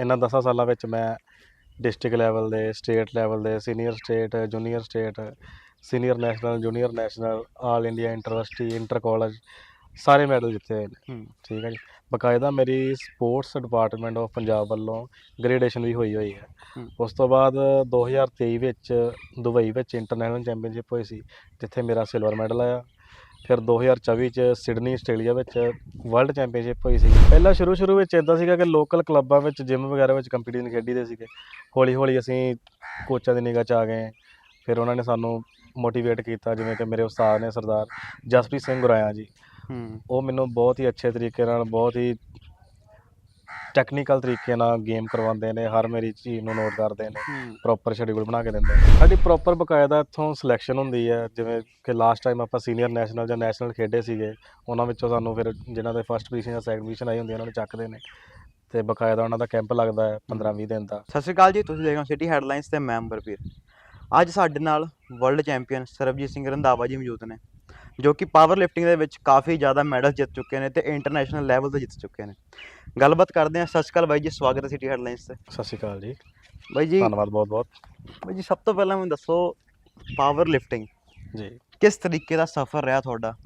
ਇਹਨਾਂ 10 ਸਾਲਾਂ ਵਿੱਚ ਮੈਂ ਡਿਸਟ੍ਰਿਕਟ ਲੈਵਲ ਦੇ ਸਟੇਟ ਲੈਵਲ ਦੇ senior state junior state senior national junior national all India university inter college ਸਾਰੇ ਮੈਡਲ ਜਿੱਤੇ ਹੋਏ ਨੇ। ਠੀਕ ਹੈ ਜੀ। ਬਕਾਇਦਾ ਮੇਰੀ ਸਪੋਰਟਸ ਡਿਪਾਰਟਮੈਂਟ ਆਫ ਪੰਜਾਬ ਵੱਲੋਂ ਗ੍ਰੇਡੇਸ਼ਨ ਵੀ ਹੋਈ ਹੋਈ ਹੂੰ। ਉਸ ਤੋਂ ਬਾਅਦ 2023 ਵਿੱਚ ਦੁਬਈ ਵਿੱਚ ਇੰਟਰਨੈਸ਼ਨਲ ਚੈਂਪੀਅਨਸ਼ਿਪ ਹੋਈ ਸੀ ਜਿੱਥੇ ਮੇਰਾ ਸਿਲਵਰ ਮੈਡਲ ਆਇਆ। ਫਿਰ 2024 ਚ ਸਿਡਨੀ ਆਸਟ੍ਰੇਲੀਆ ਵਿੱਚ ਵਰਲਡ ਚੈਂਪੀਅਨਸ਼ਿਪ ਹੋਈ ਸੀ ਪਹਿਲਾਂ ਸ਼ੁਰੂ ਸ਼ੁਰੂ ਵਿੱਚ ਇਦਾਂ ਸੀਗਾ ਕਿ ਲੋਕਲ ਕਲੱਬਾਂ ਵਿੱਚ ਜਿਮ ਵਗੈਰਾ ਵਿੱਚ ਕੰਪੀਟੀਸ਼ਨ ਖੇਡੀਦੇ ਸੀਗੇ। ਹੌਲੀ ਹੌਲੀ ਅਸੀਂ ਕੋਚਾਂ ਦੀ ਨਿਗਾਹ 'ਚ ਆ ਗਏ। ਫਿਰ ਉਹਨਾਂ ਨੇ ਸਾਨੂੰ ਮੋਟੀਵੇਟ ਕੀਤਾ ਜਿਵੇਂ ਕਿ ਮੇਰੇ ਉਸਤਾਦ ਨੇ ਸਰਦਾਰ ਜਸਪ੍ਰੀਤ ਸਿੰਘ ਗੁਰਾਇਆ ਜੀ। ਉਹ ਮੈਨੂੰ ਬਹੁਤ ਹੀ ਅੱਛੇ ਤਰੀਕੇ ਨਾਲ ਬਹੁਤ ਹੀ ਟੈਕਨੀਕਲ ਤਰੀਕੇ ਨਾਲ ਗੇਮ ਕਰਵਾਉਂਦੇ ਨੇ ਹਰ ਮੇਰੀ ਚੀਜ਼ ਨੂੰ ਨੋਟ ਕਰਦੇ ਨੇ ਪ੍ਰੋਪਰ ਸ਼ੈਡਿਊਲ ਬਣਾ ਕੇ ਦਿੰਦੇ ਨੇ। ਸਾਡੀ ਪ੍ਰੋਪਰ ਬਕਾਇਦਾ ਇੱਥੋਂ ਸਿਲੈਕਸ਼ਨ ਹੁੰਦੀ ਹੈ ਜਿਵੇਂ ਕਿ ਲਾਸਟ ਟਾਈਮ ਆਪਾਂ ਸੀਨੀਅਰ ਨੈਸ਼ਨਲ ਜਾਂ ਨੈਸ਼ਨਲ ਖੇਡੇ ਸੀਗੇ ਉਹਨਾਂ ਵਿੱਚੋਂ ਸਾਨੂੰ ਫਿਰ ਜਿਨ੍ਹਾਂ ਦੇ ਫਸਟ ਪੋਜੀਸ਼ਨ ਜਾਂ ਸੈਕੰਡ ਪੋਜੀਸ਼ਨ ਆਈ ਹੁੰਦੀ ਹੈ ਉਹਨਾਂ ਨੂੰ ਚੱਕਦੇ ਨੇ। ਤੇ ਬਕਾਇਦਾ ਉਹਨਾਂ ਦਾ ਕੈਂਪ ਲੱਗਦਾ ਹੈ 15-20 ਦਿਨ ਦਾ। ਸਤਿ ਸ਼੍ਰੀ ਅਕਾਲ ਜੀ ਤੁਸੀਂ ਦੇਖ ਰਹੇ ਹੋ ਸਿਟੀ ਹੈਡਲਾਈਨਸ ਤੇ ਮੈਂ ਅੰਬਰਪੀਰ ਅੱਜ ਸਾਡੇ ਨਾਲ ਵਰਲਡ ਚੈਂਪੀਅਨ ਸਰਬਜੀਤ ਸਿੰਘ ਰੰਧਾਵਾ ਜੀ ਮੌਜੂਦ ਨੇ। ਜੋ ਕਿ ਪਾਵਰ ਲਿਫਟਿੰਗ ਦੇ ਵਿੱਚ ਕਾਫੀ ਜ਼ਿਆਦਾ ਮੈਡਲ ਜਿੱਤ ਚੁੱਕੇ ਨੇ ਤੇ ਇੰਟਰਨੈਸ਼ਨਲ ਲੈਵਲ ਤੇ ਜਿੱਤ ਚੁੱਕੇ ਨੇ। ਗੱਲਬਾਤ ਕਰਦੇ ਹਾਂ। ਸਤਿ ਸ਼੍ਰੀ ਅਕਾਲ ਬਾਈ ਜੀ ਸਵਾਗਤ ਹੈ ਸਿਟੀ ਹੈਡਲਾਈਨਸ ਤੇ। ਸਤਿ ਸ਼੍ਰੀ ਅਕਾਲ ਜੀ। ਬਾਈ ਜੀ ਧੰਨਵਾਦ ਬਹੁਤ ਬਹੁਤ। ਬਾਈ ਜੀ ਸਭ ਤੋਂ ਪਹਿਲਾਂ ਮੈਨੂੰ ਦੱਸੋ ਪਾਵਰ ਲਿਫਟਿੰਗ ਜੀ। ਕਿਸ ਤਰੀਕੇ ਦਾ ਸਫ਼ਰ ਰਿਹਾ ਤੁਹਾਡਾ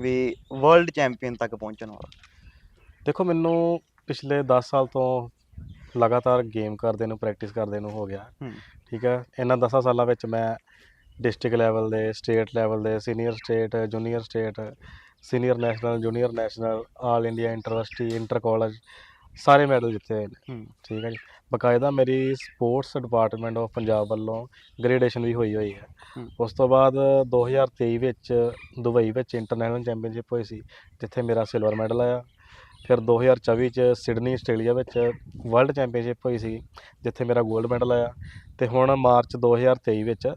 ਵੀ ਵਰਲਡ ਚੈਂਪੀਅਨ ਤੱਕ ਪਹੁੰਚਣ ਵਾਲਾ? ਦੇਖੋ ਮੈਨੂੰ ਪਿਛਲੇ 10 ਸਾਲ ਤੋਂ ਲਗਾਤਾਰ ਗੇਮ ਕਰਦੇ ਨੂੰ ਪ੍ਰੈਕਟਿਸ ਕਰਦੇ ਨੂੰ ਹੋ ਗਿਆ। ਠੀਕ ਹੈ। ਇਹਨਾਂ 10 ਸਾਲਾਂ ਵਿੱਚ ਮੈਂ ਡਿਸਟ੍ਰਿਕਟ ਲੈਵਲ ਦੇ ਸਟੇਟ ਲੈਵਲ ਦੇ senior state junior state senior national junior national all India university inter college ਸਾਰੇ ਮੈਡਲ ਜਿੱਤੇ ਹੋਏ ਨੇ। ਠੀਕ ਹੈ ਜੀ। ਬਕਾਇਦਾ ਮੇਰੀ ਸਪੋਰਟਸ ਡਿਪਾਰਟਮੈਂਟ ਆਫ ਪੰਜਾਬ ਵੱਲੋਂ ਗ੍ਰੇਡੇਸ਼ਨ ਵੀ ਹੋਈ ਹੋਈ ਹੂੰ। ਉਸ ਤੋਂ ਬਾਅਦ 2023 ਵਿੱਚ ਦੁਬਈ ਵਿੱਚ ਇੰਟਰਨੈਸ਼ਨਲ ਚੈਂਪੀਅਨਸ਼ਿਪ ਹੋਈ ਸੀ ਜਿੱਥੇ ਮੇਰਾ ਸਿਲਵਰ ਮੈਡਲ ਆਇਆ। ਫਿਰ 2024 ਚ ਸਿਡਨੀ ਆਸਟ੍ਰੇਲੀਆ ਵਿੱਚ ਵਰਲਡ ਚੈਂਪੀਅਨਸ਼ਿਪ ਹੋਈ ਸੀ ਜਿੱਥੇ ਮੇਰਾ 골ਡ ਮੈਡਲ ਆਇਆ। ਤੇ ਹੁਣ ਮਾਰਚ 2023 ਵਿੱਚ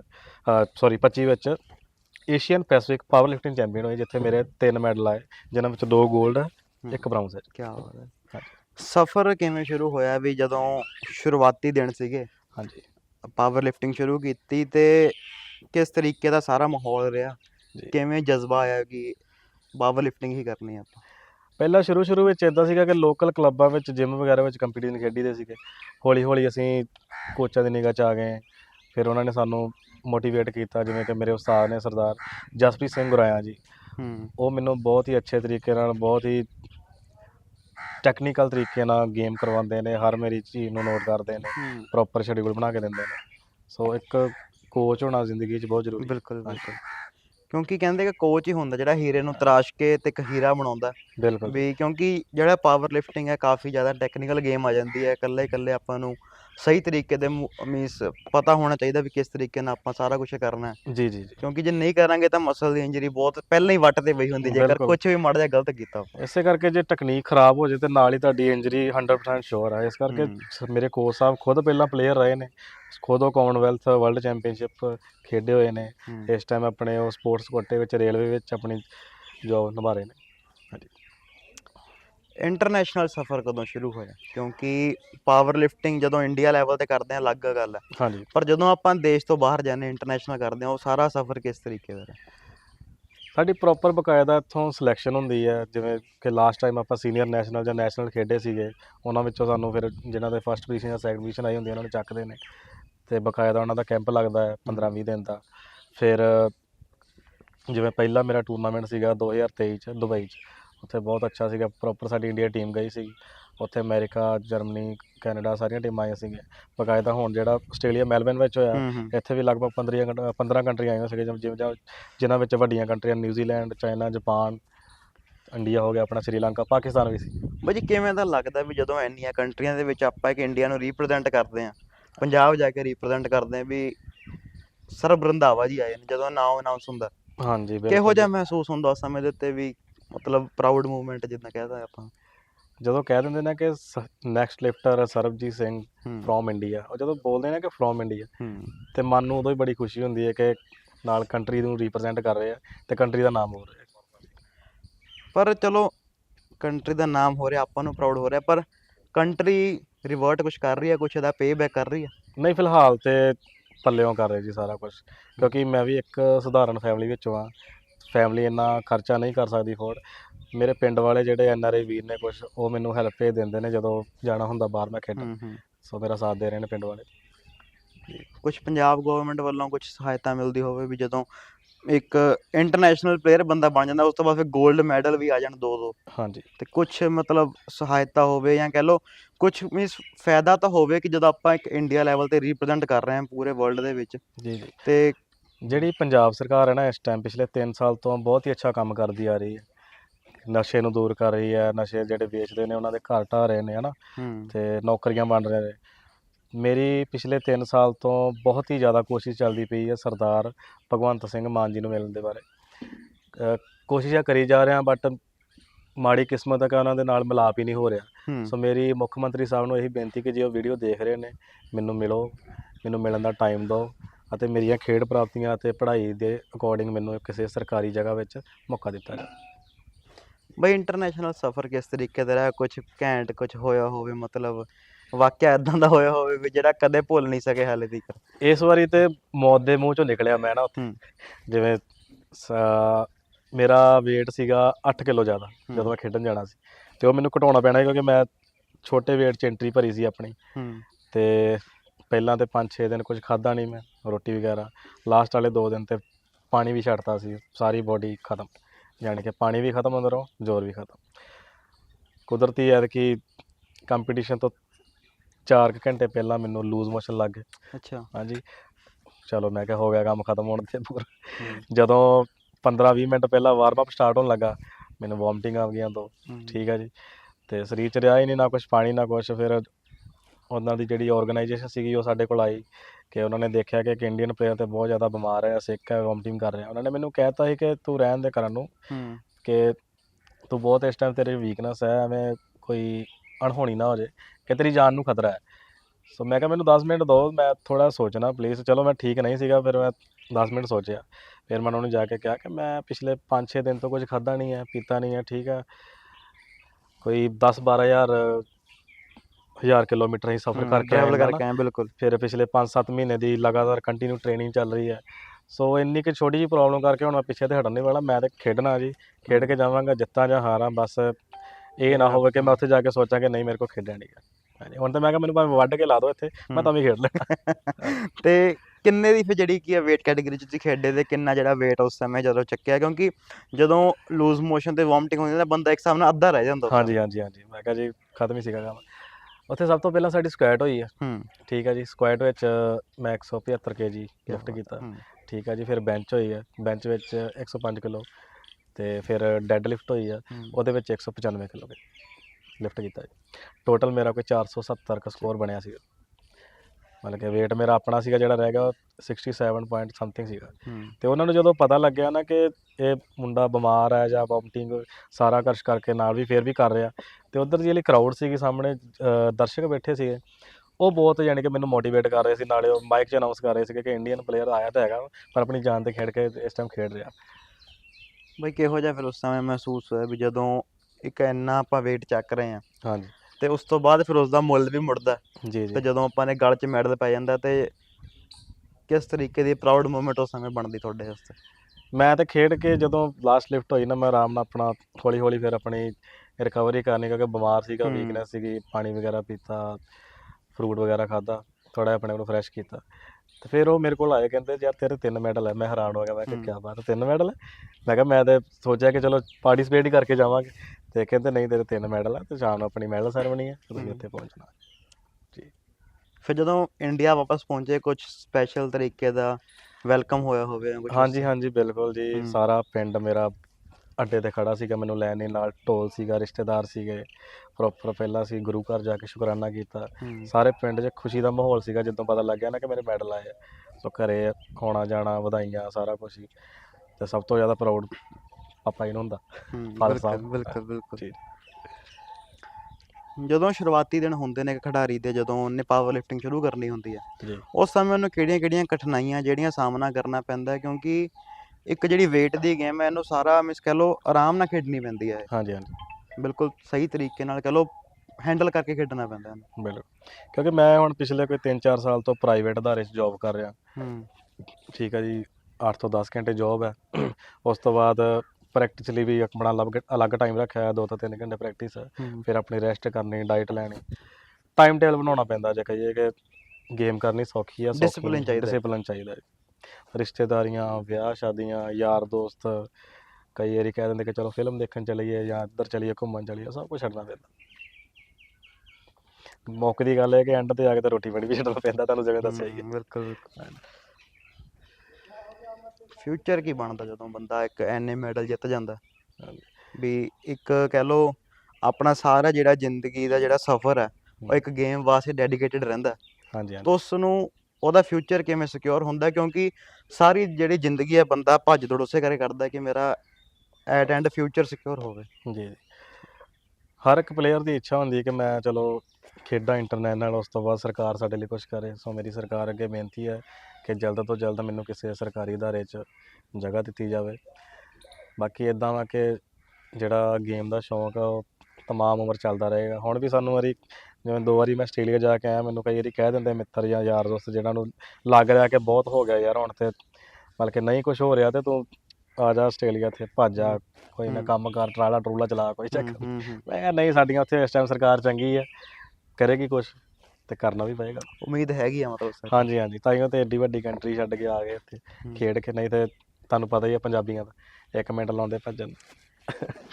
ਸੌਰੀ 25 ਵਿੱਚ Asian Pacific power lifting champion ਹੋਏ ਜਿੱਥੇ ਮੇਰੇ ਤਿੰਨ ਮੈਡਲ ਆਏ ਜਿਨ੍ਹਾਂ ਵਿੱਚ ਦੋ 골ਡ ਇੱਕ ਬ੍ਰਾਊਨਜ਼ ਹੈ। ਕੀ ਬਾਤ ਹੈ। ਸਫ਼ਰ ਕਿਵੇਂ ਸ਼ੁਰੂ ਹੋਇਆ ਵੀ ਜਦੋਂ ਸ਼ੁਰੂਆਤੀ ਦਿਨ ਸੀਗੇ? ਹਾਂਜੀ। ਪਾਵਰ ਲਿਫਟਿੰਗ ਸ਼ੁਰੂ ਕੀਤੀ ਤੇ ਕਿਸ ਤਰੀਕੇ ਦਾ ਸਾਰਾ ਮਾਹੌਲ ਰਿਹਾ। ਕਿਵੇਂ ਜਜ਼ਬਾ ਆਇਆ ਕਿ ਪਾਵਰ ਲਿਫਟਿੰਗ ਹੀ ਕਰਨੀ ਆ ਆਪਾਂ? ਪਹਿਲਾਂ ਸ਼ੁਰੂ ਸ਼ੁਰੂ ਵਿੱਚ ਇਦਾਂ ਸੀਗਾ ਕਿ ਲੋਕਲ ਕਲੱਬਾਂ ਵਿੱਚ ਜਿਮ ਵਗੈਰਾ ਵਿੱਚ ਕੰਪੀਟੀਸ਼ਨ ਖੇਡੀਦੇ ਸੀਗੇ। ਹੌਲੀ ਹੌਲੀ ਅਸੀਂ ਕੋਚਾਂ ਦੀ ਨਿਗਾਹ 'ਚ ਆ ਗਏ। ਫਿਰ ਉਹਨਾਂ ਨੇ ਸਾਨੂੰ ਮੋਟੀਵੇਟ ਕੀਤਾ ਜਿਵੇਂ ਕਿ ਮੇਰੇ ਉਸਤਾਦ ਨੇ ਸਰਦਾਰ ਜਸਪ੍ਰੀਤ ਸਿੰਘ ਗੁਰਾਇਆ ਜੀ। ਹੂੰ। ਉਹ ਮੈਨੂੰ ਬਹੁਤ ਹੀ ਅੱਛੇ ਤਰੀਕੇ ਨਾਲ ਬਹੁਤ ਹੀ ਟੈਕਨੀਕਲ ਤਰੀਕੇ ਨਾਲ ਗੇਮ ਕਰਵਾਉਂਦੇ ਨੇ ਹਰ ਮੇਰੀ ਚੀਜ਼ ਨੂੰ ਨੋਟ ਕਰਦੇ ਨੇ ਪ੍ਰੋਪਰ ਸ਼ੈਡਿਊਲ ਬਣਾ ਕੇ ਦਿੰਦੇ ਨੇ। ਸੋ ਇੱਕ ਕੋਚ ਹੋਣਾ ਜ਼ਿੰਦਗੀ 'ਚ ਬਹੁਤ ਜ਼ਰੂਰੀ ਬਿਲਕੁਲ ਬਿਲਕੁਲ। ਕਿਉਂਕਿ ਕਹਿੰਦੇ ਕਿ ਕੋਚ ਹੀ ਹੁੰਦਾ ਜਿਹੜਾ ਹੀਰੇ ਨੂੰ ਤਰਾਸ਼ ਕੇ ਤੇ ਇੱਕ ਹੀਰਾ ਬਣਾਉਂਦਾ। ਬਿਲਕੁਲ। ਵੀ ਕਿਉਂਕਿ ਜਿਹੜਾ ਪਾਵਰ ਲਿਫਟਿੰਗ ਹੈ ਕਾਫੀ ਜ਼ਿਆਦਾ ਟੈਕਨੀਕਲ ਗੇਮ ਆ ਜਾਂਦੀ ਹੈ ਇਕੱਲੇ ਇਕੱਲੇ ਆਪਾਂ ਨੂੰ ਸਹੀ ਤਰੀਕੇ ਦੇ ਮੀਨਸ ਪਤਾ ਹੋਣਾ ਚਾਹੀਦਾ ਵੀ ਕਿਸ ਤਰੀਕੇ ਨਾਲ ਆਪਾਂ ਸਾਰਾ ਕੁਝ ਕਰਨਾ ਹੈ। ਜੀ ਜੀ ਜੀ। ਕਿਉਂਕਿ ਜੇ ਨਹੀਂ ਕਰਾਂਗੇ ਤਾਂ ਮਸਲ ਦੀ ਇੰਜਰੀ ਬਹੁਤ ਪਹਿਲਾਂ ਹੀ ਵੱਟ ਤੇ ਪਈ ਹੁੰਦੀ ਜੇਕਰ। ਕੁਝ ਵੀ ਮਾੜਾ ਜਿਹਾ ਗਲਤ ਕੀਤਾ। ਇਸੇ ਕਰਕੇ ਜੇ ਟੈਕਨੀਕ ਖਰਾਬ ਹੋ ਜੇ ਤੇ ਨਾਲ ਹੀ ਤੁਹਾਡੀ ਇੰਜਰੀ 100% ਸ਼ੋਰ ਹੈ ਇਸ ਕਰਕੇ ਮੇਰੇ ਕੋਚ ਸਾਹਿਬ ਖੁਦ ਪਹਿਲਾਂ ਪਲੇਅਰ ਰਹੇ ਨੇ। ਖੁਦ ਉਹ ਕਾਮਨਵੈਲਥ ਵਰਲਡ ਚੈਂਪੀਅਨਸ਼ਿਪ ਖੇਡੇ ਹੋਏ ਨੇ। ਇਸ ਟਾਈਮ ਆਪਣੇ ਉਹ ਸਪੋਰਟਸ ਕੋਟੇ ਵਿੱਚ ਰੇਲਵੇ ਵਿੱਚ ਆਪਣੀ ਜੋਬ ਨਿਭਾ ਰਹੇ ਨੇ। ਇੰਟਰਨੈਸ਼ਨਲ ਸਫ਼ਰ ਕਦੋਂ ਸ਼ੁਰੂ ਹੋਇਆ? ਕਿਉਂਕਿ ਪਾਵਰ ਲਿਫਟਿੰਗ ਜਦੋਂ ਇੰਡੀਆ ਲੈਵਲ ਤੇ ਕਰਦੇ ਆ ਅਲੱਗ ਗੱਲ ਹੈ। ਹਾਂਜੀ। ਪਰ ਜਦੋਂ ਆਪਾਂ ਦੇਸ਼ ਤੋਂ ਬਾਹਰ ਜਾਂਦੇ ਇੰਟਰਨੈਸ਼ਨਲ ਕਰਦੇ ਆ ਉਹ ਸਾਰਾ ਸਫ਼ਰ ਕਿਸ ਤਰੀਕੇ ਦਾ ਸਾਡੀ ਪ੍ਰੋਪਰ ਬਕਾਇਦਾ ਇੱਥੋਂ ਸਿਲੈਕਸ਼ਨ ਹੁੰਦੀ ਹੈ। ਜਿਵੇਂ ਕਿ ਲਾਸਟ ਟਾਈਮ ਆਪਾਂ ਸੀਨੀਅਰ ਨੈਸ਼ਨਲ ਜਾਂ ਨੈਸ਼ਨਲ ਖੇਡੇ ਸੀਗੇ ਉਹਨਾਂ ਵਿੱਚੋਂ ਸਾਨੂੰ ਫਿਰ ਜਿਨ੍ਹਾਂ ਦੇ ਫਸਟ ਪੋਜੀਸ਼ਨ ਜਾਂ ਸੈਕੰਡ ਪੋਜੀਸ਼ਨ ਆਈ ਹੁੰਦੀ ਹੈ ਉਹਨਾਂ ਨੂੰ ਚੱਕਦੇ ਨੇ। ਤੇ ਬਕਾਇਦਾ ਉਹਨਾਂ ਦਾ ਕੈਂਪ ਲੱਗਦਾ ਹੈ 15-20 ਦਿਨ ਦਾ। ਫਿਰ ਜਿਵੇਂ ਪਹਿਲਾ ਮੇਰਾ ਟੂਰਨਾਮੈਂਟ ਸੀਗਾ 2023 ਚ ਦੁਬਈ ਚ। ਉੱਥੇ ਬਹੁਤ ਅੱਛਾ ਸੀਗਾ ਪ੍ਰੋਪਰ ਸਾਡੀ ਇੰਡੀਆ ਟੀਮ ਗਈ ਸੀ ਉੱਥੇ ਅਮਰੀਕਾ ਜਰਮਨੀ ਕੈਨੇਡਾ ਸਾਰੀਆਂ ਟੀਮਾਂ ਆਈਆਂ ਸੀਗੀਆਂ। ਬਕਾਇਦਾ ਹੁਣ ਜਿਹੜਾ ਆਸਟ੍ਰੇਲੀਆ ਮੈਲਬਨ ਵਿੱਚ ਹੋਇਆ ਇੱਥੇ ਵੀ ਲਗਭਗ 15 ਕੰਟ- 15 ਕੰਟਰੀਆਂ ਆਈਆਂ ਸੀਗੀਆਂ ਜਿਵੇਂ ਜਿਵੇਂ ਜਿਨ੍ਹਾਂ ਵਿੱਚ ਵੱਡੀਆਂ ਕੰਟਰੀਆਂ ਨਿਊਜ਼ੀਲੈਂਡ ਚਾਈਨਾ ਜਾਪਾਨ ਇੰਡੀਆ ਹੋ ਗਿਆ ਆਪਣਾ ਸ੍ਰੀਲੰਕਾ ਪਾਕਿਸਤਾਨ ਵੀ ਸੀ। ਬਾਜੀ ਕਿਵੇਂ ਦਾ ਲੱਗਦਾ ਵੀ ਜਦੋਂ ਇੰਨੀਆਂ ਕੰਟਰੀਆਂ ਦੇ ਵਿੱਚ ਆਪਾਂ ਇੱਕ ਇੰਡੀਆ ਨੂੰ ਰਿਪਰੈਜ਼ੈਂਟ ਕਰਦੇ ਆ ਪੰਜਾਬ ਜਾ ਕੇ ਰਿਪਰੈਜ਼ੈਂਟ ਕਰਦੇ ਆ ਵੀ ਸਰਬ ਰੰਧਾਵਾ ਜੀ ਆਏ ਨੇ ਜਦੋਂ ਨਾਮ ਅਨਾਉਂਸ ਹੁੰਦਾ। ਹਾਂਜੀ ਕਿਹੋ ਬਿਲਕੁਲ ਜਿਹਾ ਮਹਿਸੂਸ ਹੁੰਦਾ ਉਸ ਸਮੇਂ ਦੇ ਉੱਤੇ ਵੀ ਮਤਲਬ ਪ੍ਰਾਊਡ ਮੂਵਮੈਂਟ ਜਿੱਦਾਂ ਕਹਿੰਦਾ ਆਪਾਂ। ਜਦੋਂ ਕਹਿ ਦਿੰਦੇ ਨੇ ਕਿ next lifter Sarabjit Singh from India ਉਹ ਜਦੋਂ ਬੋਲਦੇ ਨੇ ਕਿ ਫਰੋਮ ਇੰਡੀਆ ਤੇ ਮਨ ਨੂੰ ਉਦੋਂ ਹੀ ਬੜੀ ਖੁਸ਼ੀ ਹੁੰਦੀ ਹੈ ਕਿ ਨਾਲ ਕੰਟਰੀ ਨੂੰ ਰਿਪਰੈਜ਼ੈਂਟ ਕਰ ਰਹੇ ਆ ਤੇ ਕੰਟਰੀ ਦਾ ਨਾਮ ਹੋ ਰਿਹਾ। ਪਰ ਚਲੋ ਕੰਟਰੀ ਦਾ ਨਾਮ ਹੋ ਰਿਹਾ ਆਪਾਂ ਨੂੰ ਪ੍ਰਾਊਡ ਹੋ ਰਿਹਾ ਪਰ ਕੰਟਰੀ ਰਿਵਰਟ ਕੁਝ ਕਰ ਰਹੀ ਹੈ ਕੁਝ ਇਹਦਾ ਪੇ ਬੈਕ ਕਰ ਰਹੀ ਹੈ ਨਹੀਂ ਫਿਲਹਾਲ ਤੇ ਪੱਲਿਓਂ ਕਰ ਰਹੇ ਜੀ ਸਾਰਾ ਕੁਝ ਕਿਉਂਕਿ ਮੈਂ ਵੀ ਇੱਕ ਸਧਾਰਨ ਫੈਮਿਲੀ ਵਿੱਚੋਂ ਆ। ਫੈਮਿਲੀ ਇੰਨਾ ਖਰਚਾ ਨਹੀਂ ਕਰ ਸਕਦੀ ਅਫੋਰਡ ਮੇਰੇ ਪਿੰਡ ਵਾਲੇ ਜਿਹੜੇ ਐਨ ਆਰ ਆਈ ਵੀਰ ਨੇ ਕੁਝ ਉਹ ਮੈਨੂੰ ਹੈਲਪ ਭੇਜ ਦਿੰਦੇ ਨੇ ਜਦੋਂ ਜਾਣਾ ਹੁੰਦਾ ਬਾਹਰ ਮੈਂ ਖੇਡਣ। ਸੋ ਮੇਰਾ ਸਾਥ ਦੇ ਰਹੇ ਨੇ ਪਿੰਡ ਵਾਲੇ। ਕੁਝ ਪੰਜਾਬ ਗਵਰਨਮੈਂਟ ਵੱਲੋਂ ਕੁਝ ਸਹਾਇਤਾ ਮਿਲਦੀ ਹੋਵੇ ਵੀ ਜਦੋਂ ਇੱਕ ਇੰਟਰਨੈਸ਼ਨਲ ਪਲੇਅਰ ਬੰਦਾ ਬਣ ਜਾਂਦਾ ਉਸ ਤੋਂ ਬਾਅਦ ਫਿਰ 골ਡ ਮੈਡਲ ਵੀ ਆ ਜਾਣ ਦੋ ਦੋ। ਹਾਂਜੀ। ਤੇ ਕੁਝ ਮਤਲਬ ਸਹਾਇਤਾ ਹੋਵੇ ਜਾਂ ਕਹਿ ਲਓ ਕੁਝ ਮੀਨਸ ਫਾਇਦਾ ਤਾਂ ਹੋਵੇ ਕਿ ਜਦੋਂ ਆਪਾਂ ਇੱਕ ਇੰਡੀਆ ਲੈਵਲ ਤੇ ਰਿਪਰੈਜ਼ੈਂਟ ਕਰ ਰਹੇ ਹਾਂ ਪੂਰੇ ਵਰਲਡ ਦੇ ਵਿੱਚ। ਜੀ ਜੀ। ਤੇ ਜਿਹੜੀ ਪੰਜਾਬ ਸਰਕਾਰ ਹੈ ਨਾ ਇਸ ਟਾਈਮ ਪਿਛਲੇ 3 ਸਾਲ ਤੋਂ ਬਹੁਤ ਹੀ ਅੱਛਾ ਕੰਮ ਕਰਦੀ ਆ ਰਹੀ ਹੈ। ਨਸ਼ੇ ਨੂੰ ਦੂਰ ਕਰ ਰਹੀ ਹੈ ਨਸ਼ੇ ਜਿਹੜੇ ਵੇਚਦੇ ਨੇ ਉਹਨਾਂ ਦੇ ਘਰ ਢਾਹ ਰਹੇ ਨੇ ਹਨਾ। ਤੇ ਨੌਕਰੀਆਂ ਬਣ ਰਹੇ ਨੇ। ਮੇਰੀ ਪਿਛਲੇ 3 ਸਾਲ ਤੋਂ ਬਹੁਤ ਹੀ ਜ਼ਿਆਦਾ ਕੋਸ਼ਿਸ਼ ਚੱਲਦੀ ਪਈ ਹੈ ਸਰਦਾਰ ਭਗਵੰਤ ਸਿੰਘ ਮਾਨ ਜੀ ਨੂੰ ਮਿਲਣ ਦੇ ਬਾਰੇ। ਕੋਸ਼ਿਸ਼ਾਂ ਕਰੀ ਜਾ ਰਹੇ ਹਾਂ ਬਟ ਮਾੜੀ ਕਿਸਮਤ ਹੈ ਕਿ ਉਹਨਾਂ ਦੇ ਨਾਲ ਮਿਲਾਪ ਹੀ ਨਹੀਂ ਹੋ ਰਿਹਾ। ਸੋ ਮੇਰੀ ਮੁੱਖ ਮੰਤਰੀ ਸਾਹਿਬ ਨੂੰ ਇਹੀ ਬੇਨਤੀ ਕਿ ਜੇ ਉਹ ਵੀਡੀਓ ਦੇਖ ਰਹੇ ਨੇ ਮੈਨੂੰ ਮਿਲੋ ਮੈਨੂੰ ਮਿਲਣ ਦਾ ਟਾਈਮ ਦਿਓ। ਅਤੇ ਮੇਰੀਆਂ ਖੇਡ ਪ੍ਰਾਪਤੀਆਂ ਅਤੇ ਪੜ੍ਹਾਈ ਦੇ ਅਕੋਰਡਿੰਗ ਮੈਨੂੰ ਕਿਸੇ ਸਰਕਾਰੀ ਜਗ੍ਹਾ ਵਿੱਚ ਮੌਕਾ ਦਿੱਤਾ ਜਾਵੇ ਬਈ ਇੰਟਰਨੈਸ਼ਨਲ ਸਫ਼ਰ ਕਿਸ ਤਰੀਕੇ ਦਾ ਰਿਹਾ? ਕੁਝ ਘੈਂਟ ਕੁਝ ਹੋਇਆ ਹੋਵੇ ਮਤਲਬ ਵਾਕਿਆ ਇਦਾਂ ਦਾ ਹੋਇਆ ਹੋਵੇ ਵੀ ਜਿਹੜਾ ਕਦੇ ਭੁੱਲ ਨਹੀਂ ਸਕੇ ਹਾਲੇ ਤੱਕ। ਇਸ ਵਾਰੀ ਤੇ ਮੌਤ ਦੇ ਮੂੰਹ ਚੋਂ ਨਿਕਲਿਆ ਮੈਂ ਨਾ ਉੱਥੇ। ਹੂੰ। ਜਿਵੇਂ ਸ- ਮੇਰਾ weight ਸੀਗਾ 8 ਕਿਲੋ ਜ਼ਿਆਦਾ ਜਦੋਂ ਮੈਂ ਖੇਡਣ ਜਾਣਾ ਸੀ। ਤੇ ਉਹ ਮੈਨੂੰ ਘਟਾਉਣਾ ਪੈਣਾ ਸੀ ਕਿਉਂਕਿ ਮੈਂ ਛੋਟੇ weight 'ਚ ਐਂਟਰੀ ਭਰੀ ਸੀ ਆਪਣੀ। ਹੂੰ। ਤੇ ਪਹਿਲਾਂ ਤੇ 5-6 ਦਿਨ ਕੁਝ ਖਾਦਾ ਨਹੀਂ ਮੈਂ ਰੋਟੀ ਵਗੈਰਾ। ਲਾਸਟ ਵਾਲੇ 2 ਦਿਨ ਤੇ ਪਾਣੀ ਵੀ ਛੱਡਤਾ ਸੀ ਸਾਰੀ ਬੋਡੀ ਖਤਮ। ਯਾਨੀ ਕਿ ਪਾਣੀ ਵੀ ਖਤਮ ਅੰਦਰੋਂ ਜ਼ੋਰ ਵੀ ਖਤਮ। ਕੁਦਰਤੀ ਹੈ ਕਿ ਕੰਪੀਟੀਸ਼ਨ ਤੋਂ 4 ਘੰਟੇ ਪਹਿਲਾਂ ਮੈਨੂੰ ਲੂਜ਼ ਮੋਸ਼ਨ ਲੱਗ ਗਏ। ਅੱਛਾ। ਹਾਂਜੀ। ਚਲੋ ਮੈਂ ਕਿਹਾ ਹੋ ਗਿਆ ਕੰਮ ਖਤਮ ਹੋਣ ਤੇ ਪੂਰਾ। ਜਦੋਂ 15-20 ਮਿੰਟ ਪਹਿਲਾਂ ਵਾਰਮ ਅਪ ਸਟਾਰਟ ਹੋਣ ਲੱਗਾ ਮੈਨੂੰ ਵੋਮਟਿੰਗ ਆ ਗਈਆਂ ਹੂੰ, ਠੀਕ ਹੈ ਜੀ। ਤੇ ਸਰੀਰ ਚ ਰਿਹਾ ਹੀ ਨਹੀਂ ਨਾ ਕੁਝ ਪਾਣੀ ਨਾ ਕੁਝ ਫਿਰ ਉਹਨਾਂ ਦੀ ਜਿਹੜੀ ਆਰਗੇਨਾਈਜੇਸ਼ਨ ਸੀਗੀ ਉਹ ਸਾਡੇ ਕੋਲ ਆਈ ਕਿ ਉਹਨਾਂ ਨੇ ਦੇਖਿਆ ਕਿ ਇੱਕ ਇੰਡੀਅਨ ਪਲੇਅਰ ਤੇ ਬਹੁਤ ਜ਼ਿਆਦਾ ਬਿਮਾਰ ਹੈ ਸਿੱਖ ਹੈ ਹੋਮ ਕਰ ਰਿਹਾ। ਉਹਨਾਂ ਨੇ ਮੈਨੂੰ ਕਹਿ ਕਹਿਤਾ ਸੀ ਕਿ ਤੂੰ ਰਹਿਣ ਦੇ ਕਰਨ ਨੂੰ ਕਿ ਤੂੰ ਬਹੁਤ ਇਸ ਟਾਈਮ ਤੇਰੇ ਵੀਕਨੈਸ ਹੈ ਐਵੇਂ ਕੋਈ ਅਣਹੋਣੀ ਨਾ ਹੋ ਜੇ ਕਿ ਤੇਰੀ ਜਾਨ ਨੂੰ ਖਤਰਾ ਹੈ। ਸੋ ਮੈਂ ਕਿਹਾ ਮੈਨੂੰ 10 ਮਿੰਟ ਦਿਓ ਮੈਂ ਥੋੜਾ ਸੋਚਣਾ ਪਲੀਜ਼ ਚਲੋ ਮੈਂ ਠੀਕ ਨਹੀਂ ਸੀਗਾ ਫਿਰ ਮੈਂ 10 ਮਿੰਟ ਸੋਚਿਆ। ਫਿਰ ਮੈਂ ਉਹਨਾਂ ਨੂੰ ਜਾ ਕੇ ਕਿਹਾ ਕਿ ਮੈਂ ਪਿਛਲੇ 5-6 ਦਿਨ ਤੋਂ ਕੁਝ ਖਾਦਾ ਨਹੀਂ ਹੈ ਪੀਤਾ ਨਹੀਂ ਹੈ ਠੀਕ ਹੈ। ਕੋਈ 10-12000 1000 ਕਿਲੋਮੀਟਰ ਹੀ ਸਫ਼ਰ ਕਰਕੇ ਆਏ ਹਾਂ ਕਰਕੇ ਆਏ ਬਿਲਕੁਲ। ਫਿਰ ਪਿਛਲੇ 5-7 ਮਹੀਨੇ ਦੀ ਲਗਾਤਾਰ ਕੰਟੀਨਿਊ ਟ੍ਰੇਨਿੰਗ ਚੱਲ ਰਹੀ ਹੈ। ਸੋ ਇੰਨੀ ਕਿ ਛੋਟੀ ਜੀ ਪ੍ਰੋਬਲਮ ਕਰਕੇ ਹੁਣ ਮੈਂ ਪਿੱਛੇ ਤੇ ਹਟਣ ਨਹੀਂ ਵਾਲਾ। ਮੈਂ ਤਾਂ ਖੇਡਣਾ ਜੀ। ਖੇਡ ਕੇ ਜਾਵਾਂਗਾ ਜਿੱਤਾਂ ਜਾਂ ਹਾਰਾਂ ਬਸ ਇਹ ਨਾ ਹੋਵੇ ਕਿ ਮੈਂ ਉੱਥੇ ਜਾ ਕੇ ਸੋਚਾਂ ਕਿ ਨਹੀਂ ਮੇਰੇ ਕੋਲ ਖੇਡਣ ਨਹੀਂ ਗਿਆ ਹਾਂਜੀ, ਹੁਣ ਤਾਂ ਮੈਂ ਕਿਹਾ ਮੈਨੂੰ ਭਾਵੇਂ ਵੱਢ ਕੇ ਲਾ ਦਿਓ ਇੱਥੇ ਮੈਂ ਤਾਂ ਵੀ ਖੇਡ ਲੈਣਾ ਤੇ ਕਿੰਨੇ ਦੀ ਫਿਰ ਜਿਹੜੀ ਕੀ ਹੈ weight category ਚ ਤੁਸੀਂ ਖੇਡੇ ਤੇ ਕਿੰਨਾ ਜਿਹੜਾ weight ਉਸ ਸਮੇਂ ਜਦੋਂ ਚੱਕਿਆ? ਕਿਉਂਕਿ ਜਦੋਂ ਲੂਜ਼ ਮੋਸ਼ਨ ਤੇ ਵੋਮਟਿੰਗ ਹੁੰਦੀ ਹੈ ਤਾਂ ਬੰਦਾ ਇੱਕ ਹਿਸਾਬ ਨਾਲ ਅੱਧਾ ਰਹਿ ਜਾਂਦਾ ਹਾਂਜੀ ਹਾਂਜੀ ਹਾਂਜੀ। ਮੈਂ ਕਿਹਾ ਜੀ ਖਤਮ ਹੀ ਸੀਗਾ ਕੰਮ। ਉੱਥੇ ਸਭ ਤੋਂ ਪਹਿਲਾਂ ਸਾਡੀ ਸਕੁਐਟ ਹੋਈ ਹੈ ਸਮੇਂ। ਹੂੰ। ਠੀਕ ਹੈ ਜੀ ਸਕੁਐਟ ਵਿੱਚ ਮੈਂ 175 ਕੇਜੀ ਲਿਫਟ ਕੀਤਾ। ਹੂੰ, ਠੀਕ ਹੈ ਜੀ ਫਿਰ ਬੈਂਚ ਹੋਈ ਹੈ ਬੈਂਚ ਵਿੱਚ 105 ਕਿਲੋ ਤੇ ਫਿਰ ਡੈੱਡ ਲਿਫਟ ਹੋਈ ਹੈ ਹੂੰ, ਉਹਦੇ ਵਿੱਚ 195 ਕਿਲੋ ਲਿਫਟ ਕੀਤਾ ਜੀ। ਟੋਟਲ ਮੇਰਾ ਕੋਈ 470 ਕ ਸਕੋਰ ਬਣਿਆ ਸੀ ਮਤਲਬ ਕਿ weight ਮੇਰਾ ਆਪਣਾ ਸੀਗਾ ਜਿਹੜਾ ਰਹਿ ਗਿਆ ਉਹ 67 ਪੁਆਇੰਟ ਸਮਥਿੰਗ ਸੀਗਾ। ਤੇ ਉਹਨਾਂ ਨੂੰ ਜਦੋਂ ਪਤਾ ਲੱਗਿਆ ਨਾ ਕਿ ਇਹ ਮੁੰਡਾ ਬਿਮਾਰ ਹੈ ਜਾਂ ਵੋਮਟਿੰਗ ਸਾਰਾ ਕੁਛ ਕਰਕੇ ਨਾਲ ਵੀ ਫੇਰ ਵੀ ਕਰ ਰਿਹਾ ਤੇ ਉਧਰ ਦੀ ਜਿਹੜੀ ਕਰਾਊਡ ਸੀਗੀ ਸਾਹਮਣੇ ਦਰਸ਼ਕ ਬੈਠੇ ਸੀਗੇ ਉਹ ਬਹੁਤ ਯਾਨੀ ਕਿ ਮੈਨੂੰ ਮੋਟੀਵੇਟ ਕਰ ਰਹੇ ਸੀ ਨਾਲੇ ਉਹ ਮਾਈਕ 'ਚ ਅਨਾਉਂਸ ਕਰ ਰਹੇ ਸੀਗੇ ਕਿ ਇੰਡੀਅਨ ਪਲੇਅਰ ਆਇਆ ਤਾਂ ਹੈਗਾ ਪਰ ਆਪਣੀ ਜਾਨ ਤੇ ਖੇਡ ਕੇ ਇਸ ਟਾਈਮ ਖੇਡ ਰਿਹਾ। ਬਈ ਕਿਹੋ ਜਿਹਾ ਫਿਰ ਉਸ ਸਮੇਂ ਮਹਿਸੂਸ ਹੋਇਆ ਵੀ ਜਦੋਂ ਇੱਕ ਇੰਨਾ ਆਪਾਂ weight ਚੱਕ ਰਹੇ ਹਾਂ ਹਾਂਜੀ। ਤੇ ਉਸ ਤੋਂ ਬਾਅਦ ਫਿਰ ਉਸ ਦਾ ਮੁੱਲ ਵੀ ਮੁੜਦਾ ਹੈ। ਜੀ ਤੇ ਜੀ ਜਦੋਂ ਆਪਾਂ ਨੇ ਗਲ 'ਚ ਮੈਡਲ ਪੈ ਜਾਂਦਾ ਤੇ ਕਿਸ ਤਰੀਕੇ ਦੀ ਪ੍ਰਾਊਡ ਮੂਮੈਂਟ ਉਸ ਸਮੇਂ ਬਣਦੀ ਤੁਹਾਡੇ ਵਾਸਤੇ? ਮੈਂ ਤਾਂ ਖੇਡ ਕੇ ਜਦੋਂ ਲਾਸਟ ਲਿਫਟ ਹੋਈ ਨਾ ਮੈਂ ਆਰਾਮ ਨਾਲ ਆਪਣਾ ਹੌਲੀ ਹੌਲੀ ਫਿਰ ਆਪਣੀ ਰਿਕਵਰੀ ਕਰਨੀ ਕਿਉਂਕਿ ਬਿਮਾਰ ਸੀਗਾ ਹੂੰ। ਵੀਕਨੈਸ ਸੀਗੀ ਪਾਣੀ ਵਗੈਰਾ ਪੀਤਾ ਫਰੂਟ ਵਗੈਰਾ ਖਾਦਾ ਥੋੜਾ ਆਪਣੇ ਨੂੰ ਫਰੈਸ਼ ਕੀਤਾ। ਤੇ ਫਿਰ ਉਹ ਮੇਰੇ ਕੋਲ ਆਏ ਕਹਿੰਦੇ ਯਾਰ ਤੇਰੇ ਤਿੰਨ ਮੈਡਲ ਹੈ ਮੈਂ ਹੈਰਾਨ ਹੋ ਗਿਆ ਮੈਂ ਕਿਹਾ ਹੂੰ। ਕੀ ਬਾਤ ਹੈ ਤਿੰਨ ਮੈਡਲ ਹੈ? ਮੈਂ ਕਿਹਾ ਮੈਂ ਤੇ ਸੋਚਿਆ ਕਿ ਚਲੋ ਪਾਰਟਿਸਿਪੇਟ ਹੀ ਕਰਕੇ ਜਾਵਾਂਗੇ। ਤੇ ਕਹਿੰਦੇ ਨਹੀਂ ਤੇਰੇ ਤਿੰਨ ਮੈਡਲ ਹੈ ਤੇ ਸ਼ਾਮ ਨੂੰ ਆਪਣੀ ਮੈਡਲ ਸੈਰੇਮਨੀ ਤੇ ਤੁਸੀਂ। ਉੱਥੇ ਪਹੁੰਚਣਾ। ਫਿਰ ਜਦੋਂ ਇੰਡੀਆ ਵਾਪਸ ਪਹੁੰਚੇ ਕੁਝ ਸਪੈਸ਼ਲ ਤਰੀਕੇ ਦਾ ਵੈਲਕਮ ਹੋਇਆ ਹੋਵੇ ਜਾਂ ਕੁਝ ਹਾਂਜੀ ਹਾਂਜੀ ਬਿਲਕੁਲ ਜੀ। ਸਾਰਾ ਪਿੰਡ ਮੇਰਾ ਅੱਡੇ ਤੇ ਖੜਾ ਸੀਗਾ ਮੈਨੂੰ ਲੈਣ ਨਾਲ ਢੋਲ ਸੀਗਾ ਰਿਸ਼ਤੇਦਾਰ ਸੀਗੇ ਪ੍ਰੋਪਰ ਪਹਿਲਾਂ ਸੀ ਗੁਰੂ ਘਰ ਜਾ ਕੇ ਸ਼ੁਕਰਾਨਾ ਕੀਤਾ। ਸਾਰੇ ਪਿੰਡ 'ਚ ਖੁਸ਼ੀ ਦਾ ਮਾਹੌਲ ਸੀਗਾ ਜਦੋਂ ਪਤਾ ਲੱਗਿਆ ਨਾ ਕਿ ਮੇਰੇ ਮੈਡਲ ਆਏ ਆ। ਸੋ ਘਰੇ ਆਉਣਾ ਜਾਣਾ ਵਧਾਈਆਂ ਸਾਰਾ ਕੁਝ ਤੇ ਸਭ ਤੋਂ ਜ਼ਿਆਦਾ ਪ੍ਰਾਊਡ ਪਾਪਾ ਜੀ ਨੂੰ ਹੁੰਦਾ। ਹੂੰ, ਫਾਦਰ ਬਿਲਕੁਲ ਸਾਹਿਬ। ਬਿਲਕੁਲ। ਜਦੋਂ ਸ਼ੁਰੂਆਤੀ ਦਿਨ ਹੁੰਦੇ ਨੇ ਇੱਕ ਖਿਡਾਰੀ ਦੇ ਜਦੋਂ ਉਹਨੇ ਪਾਵਰ ਲਿਫਟਿੰਗ ਸ਼ੁਰੂ ਕਰਨੀ ਹੁੰਦੀ ਹੈ ਜੀ। ਉਸ ਸਮੇਂ ਉਹਨੂੰ ਕਿਹੜੀਆਂ-ਕਿਹੜੀਆਂ ਕਠਿਨਾਈਆਂ ਜਿਹੜੀਆਂ ਸਾਹਮਣਾ ਕਰਨਾ ਪੈਂਦਾ ਹੈ ਕਿਉਂਕਿ ਇੱਕ ਜਿਹੜੀ weight ਦੀ ਗੇਮ ਹੈ ਇਹਨੂੰ ਸਾਰਾ ਮਿਸ ਕਹ ਲਓ ਆਰਾਮ ਨਾਲ ਖੇਡਣੀ ਪੈਂਦੀ ਹੈ ਹਾਂਜੀ ਹਾਂਜੀ। ਬਿਲਕੁਲ ਸਹੀ ਤਰੀਕੇ ਨਾਲ ਕਹ ਲਓ ਹੈਂਡਲ ਕਰਕੇ ਖੇਡਣਾ ਪੈਂਦਾ ਹੈ ਬਿਲਕੁਲ। ਕਿਉਂਕਿ ਮੈਂ ਹੁਣ ਪਿਛਲੇ ਕੋਈ 3-4 ਸਾਲ ਤੋਂ ਪ੍ਰਾਈਵੇਟ ਅਦਾਰੇ 'ਚ ਜੌਬ ਕਰ ਰਿਹਾ। ਹੂੰ। ਠੀਕ ਹੈ ਜੀ 8 ਤੋਂ 10 ਘੰਟੇ ਜੌਬ ਹੈ ਉਸ ਤੋਂ ਬਾਅਦ ਪ੍ਰੈਕਟਿਸ ਲਈ ਵੀ ਆਪਣਾ ਅਲੱਗ ਅਲੱਗ ਟਾਈਮ ਰੱਖਿਆ ਹੈ 2 ਤੋਂ 3 ਘੰਟੇ ਪ੍ਰੈਕਟਿਸ ਫਿਰ ਆਪਣੀ ਰੈਸਟ ਕਰਨੀ ਡਾਈਟ ਲੈਣੀ। ਟਾਈਮ ਟੇਬਲ ਬਣਾਉਣਾ ਪੈਂਦਾ ਜੇ ਕਹੀਏ ਕਿ ਗੇਮ ਕਰਨੀ ਸੌਖੀ ਆ Discipline ਚਾਹੀਦਾ। ਡਿਸਪਲਿਨ ਚਾਹੀਦਾ ਰਿਸ਼ਤੇਦਾਰੀਆਂ ਵਿਆਹ ਸ਼ਾਦੀਆਂ ਯਾਰ ਦੋਸਤ ਕਈ ਵਾਰੀ ਕਹਿ ਦਿੰਦੇ ਕਿ ਚਲੋ ਫਿਲਮ ਦੇਖਣ ਚਲੀਏ ਜਾਂ ਇੱਧਰ ਚਲੀਏ ਘੁੰਮਣ ਚਲੀਏ ਸਭ ਕੁਝ ਛੱਡਣਾ ਪੈਂਦਾ। ਮੌਕੇ ਦੀ ਗੱਲ ਹੈ ਕਿ ਐਂਡ ਤੇ ਆ ਕੇ ਤਾਂ ਰੋਟੀ ਪਾਣੀ ਵੀ ਛੱਡਣਾ ਪੈਂਦਾ ਤੁਹਾਨੂੰ ਜਿਵੇਂ ਦੱਸਿਆ ਹੀ। ਹੈ ਬਿਲਕੁਲ ਬਿਲਕੁਲ। ਫਿਊਚਰ ਕੀ ਬਣਦਾ ਜਦੋਂ ਬੰਦਾ ਇੱਕ ਐਨੇ ਮੈਡਲ ਜਿੱਤ ਜਾਂਦਾ। ਵੀ ਇੱਕ ਕਹਿ ਲੋ ਆਪਣਾ ਸਾਰਾ ਜਿਹੜਾ ਜ਼ਿੰਦਗੀ ਦਾ ਜਿਹੜਾ ਸਫ਼ਰ ਹੈ ਉਹ ਇੱਕ ਗੇਮ ਵਾਸਤੇ ਡੈਡੀਕੇਟਿਡ ਰਹਿੰਦਾ ਹਾਂਜੀ ਹਾਂਜੀ। ਤਾਂ ਉਸ ਨੂੰ ਉਹਦਾ ਫਿਊਚਰ ਕਿਵੇਂ ਸਿਕਿਉਰ ਹੁੰਦਾ ਕਿਉਂਕਿ ਸਾਰੀ ਜਿਹੜੀ ਜ਼ਿੰਦਗੀ ਹੈ ਬੰਦਾ ਭੱਜ ਦੌੜ ਉਸੇ ਕਰੇ ਕਰਦਾ ਕਿ ਮੇਰਾ ਐਟ ਐਂਡ ਫਿਊਚਰ ਸਿਕਿਉਰ ਹੋਵੇ। ਜੀ। ਜੀ ਹਰ ਇੱਕ ਪਲੇਅਰ ਦੀ ਇੱਛਾ ਹੁੰਦੀ ਹੈ ਕਿ ਮੈਂ ਚਲੋ ਖੇਡਾਂ ਇੰਟਰਨੈਸ਼ਨਲ ਉਸ ਤੋਂ ਬਾਅਦ ਸਰਕਾਰ ਸਾਡੇ ਲਈ ਕੁਝ ਕਰੇ। ਸੋ ਮੇਰੀ ਸਰਕਾਰ ਅੱਗੇ ਬੇਨਤੀ ਹੈ ਕਿ ਜਲਦ ਤੋਂ ਜਲਦ ਮੈਨੂੰ ਕਿਸੇ ਸਰਕਾਰੀ ਅਦਾਰੇ 'ਚ ਜਗ੍ਹਾ ਦਿੱਤੀ ਜਾਵੇ ਬਾਕੀ ਇਦਾਂ ਵਾ ਕਿ ਜਿਹੜਾ ਗੇਮ ਦਾ ਸ਼ੌਂਕ ਆ ਉਹ ਤਮਾਮ ਉਮਰ ਚੱਲਦਾ ਰਹੇਗਾ ਹੁਣ ਵੀ ਸਾਨੂੰ ਵਾਰੀ ਜਿਵੇਂ ਦੋ ਵਾਰੀ ਮੈਂ ਆਸਟ੍ਰੇਲੀਆ ਜਾ ਕੇ ਆਇਆ ਮੈਨੂੰ ਕਈ ਵਾਰੀ ਕਹਿ ਦਿੰਦੇ ਮਿੱਤਰ ਜਾਂ ਯਾਰ ਦੋਸਤ ਜਿਹਨਾਂ ਨੂੰ ਲੱਗ ਰਿਹਾ ਕਿ ਬਹੁਤ ਹੋ ਗਿਆ ਯਾਰ ਹੁਣ ਤੇ ਬਲਕਿ ਨਹੀਂ ਕੁਝ ਹੋ ਰਿਹਾ ਤੇ ਤੂੰ ਆ ਜਾ ਆਸਟ੍ਰੇਲੀਆ ਤੇ ਭੱਜ ਜਾ ਕੋਈ ਨਾ। ਕੰਮ ਕਰ ਟਰਾਲਾ ਟਰੂਲਾ ਚਲਾ ਕੋਈ ਚੱਕਰ। ਮੈਂ ਕਿਹਾ ਨਹੀਂ ਸਾਡੀਆਂ ਉੱਥੇ ਇਸ ਟਾਈਮ ਸਰਕਾਰ ਚੰਗੀ ਹੈ ਕਰੇਗੀ ਕੁਝ ਤੇ ਕਰਨਾ ਵੀ ਪਏਗਾ। ਉਮੀਦ ਹੈਗੀ ਆ ਮਤਲਬ ਸਰ ਹਾਂਜੀ ਹਾਂਜੀ। ਤਾਈਓ ਤੇ ਏਡੀ ਵੱਡੀ ਕੰਟਰੀ ਛੱਡ ਕੇ ਆ ਗਏ ਇੱਥੇ। ਖੇਡ ਕੇ ਨਹੀਂ ਤੇ ਤੁਹਾਨੂੰ ਪਤਾ ਹੀ ਹੈ ਪੰਜਾਬੀਆਂ ਦਾ। ਇੱਕ ਮਿੰਟ ਲਾਉਂਦੇ ਭੱਜਣ।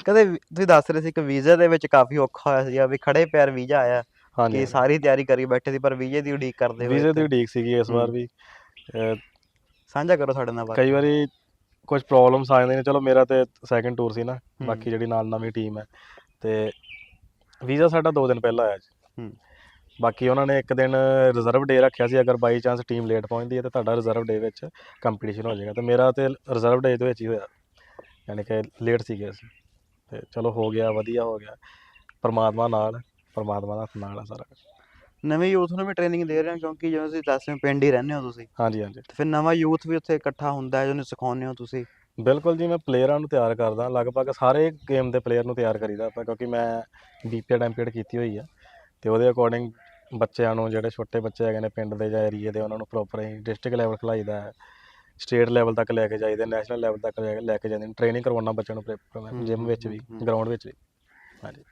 ਕਦੇ ਵੀ- ਤੁਸੀਂ ਦੱਸ ਰਹੇ ਸੀ ਕਿ ਵੀਜ਼ੇ ਦੇ ਵਿੱਚ ਕਾਫੀ ਔਖਾ ਹੋਇਆ ਸੀ ਵੀ ਖੜੇ ਪੈਰ ਵੀਜ਼ਾ ਆਇਆ ਹਾਂਜੀ ਕਿ ਸਾਰੀ ਤਿਆਰੀ ਕਰੀ ਬੈਠੇ ਸੀ ਪਰ ਵੀਜ਼ੇ ਦੀ ਉਡੀਕ ਕਰਦੇ ਹੋਏ ਵੀਜ਼ੇ ਦੀ ਉਡੀਕ ਸੀਗੀ ਇਸ ਵਾਰ। ਵੀ। ਅਹ ਸਾਂਝਾ ਕਰੋ ਸਾਡੇ ਨਾਲ ਬਾਰੇ ਕਈ ਵਾਰੀ ਕੁਝ ਪ੍ਰੋਬਲਮਸ ਆ ਜਾਂਦੀਆਂ ਨੇ। ਚਲੋ ਮੇਰਾ ਤੇ ਸੈਕੰਡ ਟੂਰ ਸੀ ਨਾ। ਹੂੰ। ਬਾਕੀ ਜਿਹੜੀ ਨਾਲ ਨਵੀਂ ਟੀਮ ਹੈ। ਤੇ ਵੀਜ਼ਾ ਸਾਡਾ 2 ਦਿਨ ਪਹਿਲਾਂ ਆਇਆ ਜੀ। ਹੂੰ। ਬਾਕੀ ਉਹਨਾਂ ਨੇ ਇੱਕ ਦਿਨ ਰਿਜ਼ਰਵ ਡੇ ਰੱਖਿਆ ਸੀ ਅਗਰ ਬਾਈ ਚਾਂਸ ਟੀਮ ਲੇਟ ਪਹੁੰਚਦੀ ਹੈ ਤੇ ਤੁਹਾਡਾ ਰਿਜ਼ਰਵ ਡੇ ਵਿੱਚ ਕੰਪੀਟੀਸ਼ਨ ਹੋ ਜਾਏਗਾ। ਤੇ ਮੇਰਾ ਤੇ ਰਿਜ਼ਰਵ ਡੇ ਦੇ ਵਿੱਚ ਹੀ ਹੋਇਆ ਯਾਨੀ ਕਿ ਲੇਟ ਸੀਗੇ ਅਸੀਂ। ਤੇ ਚਲੋ ਹੋ ਗਿਆ ਵਧੀਆ ਹੋ ਗਿਆ। ਪਰਮਾਤਮਾ ਨਾਲ ਪਰਮਾਤਮਾ ਦਾ ਨਾਲ ਆ ਸਾਰਾ। ਨਵੇਂ ਯੂਥ ਨੂੰ ਵੀ ਟ੍ਰੇਨਿੰਗ ਦੇ ਰਹੇ ਹੋ ਕਿਉਂਕਿ ਜਿਵੇਂ ਤੁਸੀਂ ਦੱਸ ਰਹੇ ਹੋ ਪਿੰਡ ਹੀ ਰਹਿੰਦੇ ਹੋ ਤੁਸੀਂ। ਹਾਂਜੀ ਹਾਂਜੀ। ਤੇ ਫਿਰ ਨਵਾਂ ਯੂਥ ਵੀ ਉੱਥੇ ਇਕੱਠਾ ਹੁੰਦਾ ਹੈ ਜਿਹਨੂੰ ਸਿਖਾਉਂਦੇ ਹੋ ਤੁਸੀਂ। ਬਿਲਕੁਲ ਜੀ ਮੈਂ ਪਲੇਅਰਾਂ ਨੂੰ ਤਿਆਰ ਕਰਦਾ। ਲਗਭਗ ਸਾਰੇ ਗੇਮ ਦੇ ਪਲੇਅਰ ਨੂੰ ਤਿਆਰ ਕਰੀਦਾ ਆਪਾਂ ਕਿਉਂਕਿ ਮੈਂ ਬੀਪੀਐਡ ਐਮਪੀਐਡ ਕੀਤੀ ਹੋਈ ਆ। ਤੇ ਉਹਦੇ ਅਕੋਰਡਿੰਗ ਬੱਚਿਆਂ ਨੂੰ ਜਿਹੜੇ ਛੋਟੇ ਬੱਚੇ ਹੈਗੇ ਨੇ ਪਿੰਡ ਦੇ ਜਾਂ ਏਰੀਏ ਦੇ ਉਹਨਾਂ ਨੂੰ ਪ੍ਰੋਪਰ ਹੀ ਡਿਸਟ੍ਰਿਕਟ ਲੈਵਲ ਖਿਲਾਈਦਾ ਹੈ। ਸਟੇਟ ਲੈਵਲ ਤੱਕ ਲੈ ਕੇ ਜਾਈਦਾ ਨੈਸ਼ਨਲ ਲੈਵਲ ਤੱਕ ਲੈ ਕੇ- ਲੈ ਕੇ ਜਾਂਦੇ ਨੇ। ਟ੍ਰੇਨਿੰਗ ਕਰਵਾਉਣਾ ਬੱਚਿਆਂ ਨੂੰ ਹੂੰ, ਜਿਮ ਵਿੱਚ ਵੀ। ਗਰਾਊਂਡ ਵਿੱਚ ਵੀ। ਹਾਂਜੀ।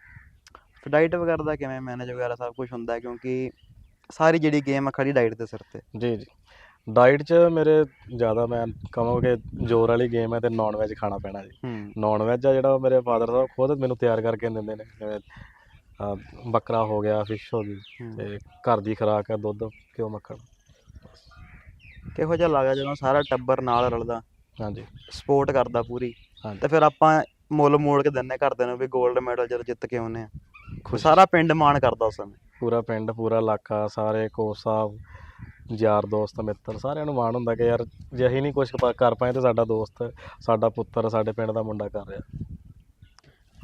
ਡਾਈਟ ਵਗੈਰਾ ਦਾ ਕਿਵੇਂ ਮੈਨੇਜ ਵਗੈਰਾ ਸਭ ਕੁਝ ਹੁੰਦਾ ਹੈ? ਕਿਉਂਕਿ ਸਾਰੀ ਜਿਹੜੀ ਗੇਮ ਆ ਖੜੀ ਡਾਈਟ ਦੇ ਸਿਰ ਤੇ। ਜੀ ਜੀ। ਡਾਈਟ 'ਚ ਮੇਰੇ ਜ਼ਿਆਦਾ ਮੈਂ ਕਹਾਂਗਾ ਕਿ ਜ਼ੋਰ ਵਾਲੀ ਗੇਮ ਹੈ ਤੇ ਨਾਨ ਵੈਜ ਖਾਣਾ ਪੈਣਾ ਜੀ। ਹੂੰ। ਨਾਨ ਵੈਜ ਆ ਜਿਹੜਾ ਉਹ ਮੇਰੇ ਫਾਦਰ ਸਾਹਿਬ ਖੁਦ ਮੈਨੂੰ ਤਿਆਰ ਕਰਕੇ ਦਿੰਦੇ ਨੇ। ਜਿਵੇਂ ਬੱਕਰਾ ਹੋ ਗਿਆ ਫਿਸ਼ ਹੋ ਗਈ। ਤੇ ਘਰ ਦੀ ਖੁਰਾਕ ਹੈ ਦੁੱਧ ਘਿਓ ਮੱਖਣ। ਕਿਹੋ ਜਿਹਾ ਲੱਗਦਾ ਜਦੋਂ ਸਾਰਾ ਟੱਬਰ ਨਾਲ ਰਲਦਾ? ਹਾਂਜੀ। ਸਪੋਰਟ ਕਰਦਾ ਪੂਰੀ। ਹਾਂਜੀ। ਤੇ ਫਿਰ ਆਪਾਂ ਮੁੱਲ ਮੋੜ ਕੇ ਦਿੰਨੇ ਘਰਦਿਆਂ ਨੂੰ ਵੀ 골ਡ ਮੈਡਲ ਜਦੋਂ ਜਿੱਤ ਕੇ ਆਉਨੇ ਆ। ਸਾਰਾ ਪਿੰਡ ਮਾਣ ਕਰਦਾ ਉਸ ਸਮੇਂ। ਪੂਰਾ ਪਿੰਡ ਪੂਰਾ ਇਲਾਕਾ ਸਾਰੇ ਕੋਚ ਸਾਹਿਬ ਯਾਰ ਦੋਸਤ ਮਿੱਤਰ ਸਾਰਿਆਂ ਨੂੰ ਮਾਣ ਹੁੰਦਾ ਕਿ ਯਾਰ ਜੇ ਅਸੀਂ ਨਹੀਂ ਕੁਝ ਕਰ ਪਾਏ ਤੇ ਸਾਡਾ ਦੋਸਤ ਸਾਡਾ ਪੁੱਤਰ ਸਾਡੇ ਪਿੰਡ ਦਾ ਮੁੰਡਾ ਕਰ ਰਿਹਾ।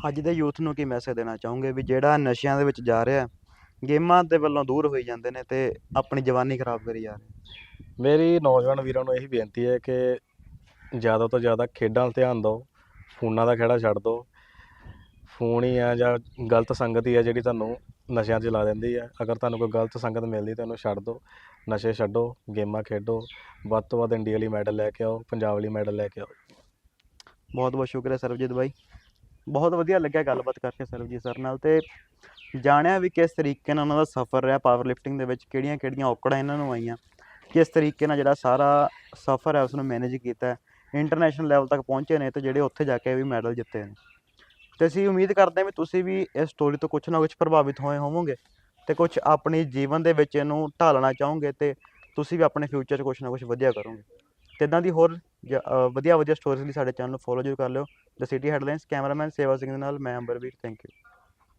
ਅੱਜ ਦੇ ਯੂਥ ਨੂੰ ਕੀ ਮੈਸੇਜ ਦੇਣਾ ਚਾਹੋਗੇ ਵੀ ਜਿਹੜਾ ਨਸ਼ਿਆਂ ਦੇ ਵਿੱਚ ਜਾ ਰਿਹਾ ਗੇਮਾਂ ਦੇ ਵੱਲੋਂ ਦੂਰ ਹੋਈ ਜਾਂਦੇ ਨੇ ਤੇ ਆਪਣੀ ਜਵਾਨੀ ਖਰਾਬ ਕਰੀ ਜਾ ਰਹੇ? ਮੇਰੀ ਨੌਜਵਾਨ ਵੀਰਾਂ ਨੂੰ ਇਹੀ ਬੇਨਤੀ ਹੈ ਕਿ ਜ਼ਿਆਦਾ ਤੋਂ ਜ਼ਿਆਦਾ ਖੇਡਾਂ 'ਤੇ ਧਿਆਨ ਦਿਓ ਫੋਨਾਂ ਦਾ ਖੇੜਾ ਛੱਡ ਦਿਓ ਫੋਨ ਹੀ ਆ ਜਾਂ ਗਲਤ ਸੰਗਤ ਹੀ ਆ ਜਿਹੜੀ ਤੁਹਾਨੂੰ ਨਸ਼ਿਆਂ 'ਚ ਲਾ ਦਿੰਦੀ ਆ ਅਗਰ ਤੁਹਾਨੂੰ ਕੋਈ ਗਲਤ ਸੰਗਤ ਮਿਲਦੀ ਤਾਂ ਉਹਨੂੰ ਛੱਡ ਦਿਓ ਨਸ਼ੇ ਛੱਡੋ ਗੇਮਾਂ ਖੇਡੋ ਵੱਧ ਤੋਂ ਵੱਧ ਇੰਡੀਆ ਲਈ ਮੈਡਲ ਲੈ ਕੇ ਆਓ ਪੰਜਾਬ ਲਈ ਮੈਡਲ ਲੈ ਕੇ ਆਓ। ਬਹੁਤ ਬਹੁਤ ਸ਼ੁਕਰੀਆ ਸਰਬਜੀਤ ਬਾਈ। ਬਹੁਤ ਵਧੀਆ ਲੱਗਿਆ ਗੱਲਬਾਤ ਕਰਕੇ ਸਰਬਜੀਤ ਸਰ ਨਾਲ ਤੇ ਜਾਣਿਆ ਵੀ ਕਿਸ ਤਰੀਕੇ ਨਾਲ ਉਹਨਾਂ ਦਾ ਸਫ਼ਰ ਰਿਹਾ ਪਾਵਰ ਲਿਫਟਿੰਗ ਦੇ ਵਿੱਚ, ਕਿਹੜੀਆਂ ਕਿਹੜੀਆਂ ਔਕੜਾਂ ਇਹਨਾਂ ਨੂੰ ਆਈਆਂ, ਕਿਸ ਤਰੀਕੇ ਨਾਲ ਜਿਹੜਾ ਸਾਰਾ ਸਫ਼ਰ ਹੈ ਉਸ ਨੂੰ ਮੈਨੇਜ ਕੀਤਾ ਇੰਟਰਨੈਸ਼ਨਲ ਲੈਵਲ ਤੱਕ ਪਹੁੰਚੇ ਨੇ ਤੇ ਜਿਹੜੇ ਉੱਥੇ ਜਾ ਕੇ ਵੀ ਮੈਡਲ ਜਿੱਤੇ ਨੇ। ਤੇ ਅਸੀਂ ਉਮੀਦ ਕਰਦੇ ਹਾਂ ਵੀ ਤੁਸੀਂ ਵੀ ਇਸ ਸਟੋਰੀ ਤੋਂ ਕੁਝ ਨਾ ਕੁਝ ਪ੍ਰਭਾਵਿਤ ਹੋਏ ਹੋਵੋਗੇ ਤੇ ਕੁਝ ਆਪਣੀ ਜੀਵਨ ਦੇ ਵਿੱਚ ਇਹਨੂੰ ਢਾਲਣਾ ਚਾਹੋਗੇ ਤੇ ਤੁਸੀਂ ਵੀ ਆਪਣੇ ਫਿਊਚਰ 'ਚ ਕੁਝ ਨਾ ਕੁਝ ਵਧੀਆ ਕਰੋਗੇ। ਤੇ ਇਦਾਂ ਦੀ ਹੋਰ ਜ- ਵਧੀਆ ਵਧੀਆ ਸਟੋਰੀਜ਼ ਲਈ ਸਾਡੇ ਚੈਨਲ ਨੂੰ ਫੋਲੋ ਜ਼ਰੂਰ ਕਰ ਲਿਓ। ਦ ਸਿਟੀ ਹੈਡਲਾਈਨਸ ਕੈਮਰਾਮੈਨ ਸੇਵਾ ਸਿੰਘ ਦੇ ਨਾਲ, ਮੈਂ ਅੰਬਰਵੀਰ ਥੈਂਕ ਯੂ